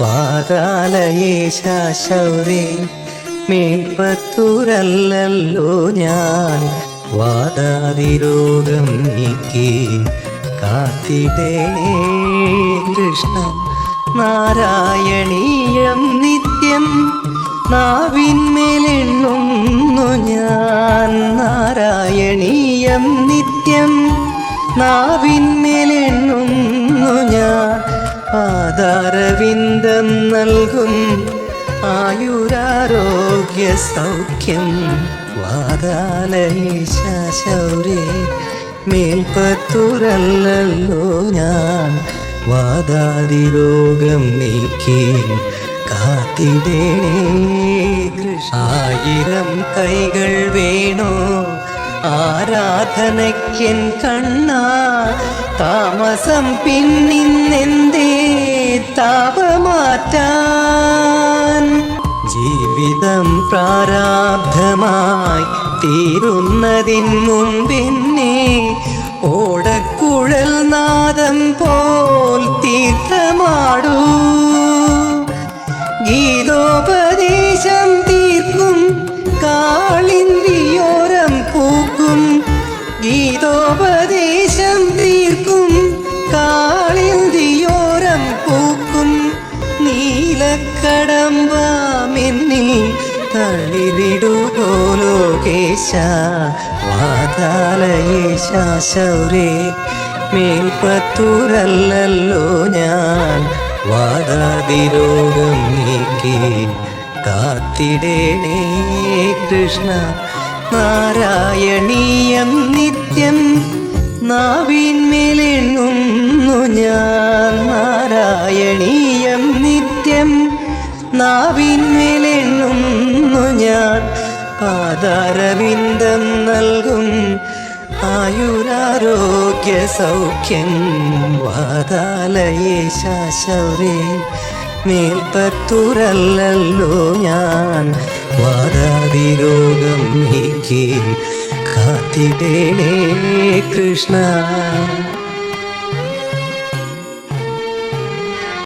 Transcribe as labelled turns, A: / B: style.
A: പാതാലയേശൗരേ മേൽപ്പത്തൂരല്ലോ ഞാൻ. വാതാതിരോഗം നീക്കി കാത്തിടേ കൃഷ്ണ. നാരായണീയം നിത്യം നാവിന്മേലെണ്ണുന്നു ഞാൻ. നാരായണീയം നിത്യം നാവിന്മേലെണ്ണുന്നു ആധാരവിന്ദം നൽകും ആയുരാരോഗ്യ സൗഖ്യം. വാതാലയേശൗരേ മേൽപ്പത്തുരല്ലോ ഞാൻ. വാദാതിരോഗം നീക്കി കാത്തിടേണേ കൃഷ്ണ. ആയിരം കൈകൾ വേണോ? ആരാധനയ്ക്കൻ കണ്ണ. താമസം പിന്നിന്നെന്തേ താപമാറ്റാൻ ജീവിതം പ്രാരാബ്ധമായി തീരുന്നതിൻ മുമ്പിന്നെ ഓടക്കുഴൽ നാദം പോൽ നീലക്കടമ്പാമെന്നിൽ തളിരിടുപോലോ കേശ വാതാലയേശ ശൗരേ. മേൽപ്പത്തൂരല്ലോ ഞാൻ വാദാതിരോഗം നീക്കി കാത്തിടേണേ കൃഷ്ണ. നാരായണീയം നിത്യം നാവിന്മേലെണ്ണുന്നു നാവിന്മേലെണ്ണുന്നു ഞാൻ. പാതാരവിന്ദം നൽകും ആയുരാരോഗ്യ സൗഖ്യം. വാതാലയേ വാതാലയേശൗരേ മേൽപ്പത്തൂരല്ലോ ഞാൻ. വാദാതിരോഗം നീക്കി കാത്തിടേണേ കൃഷ്ണ.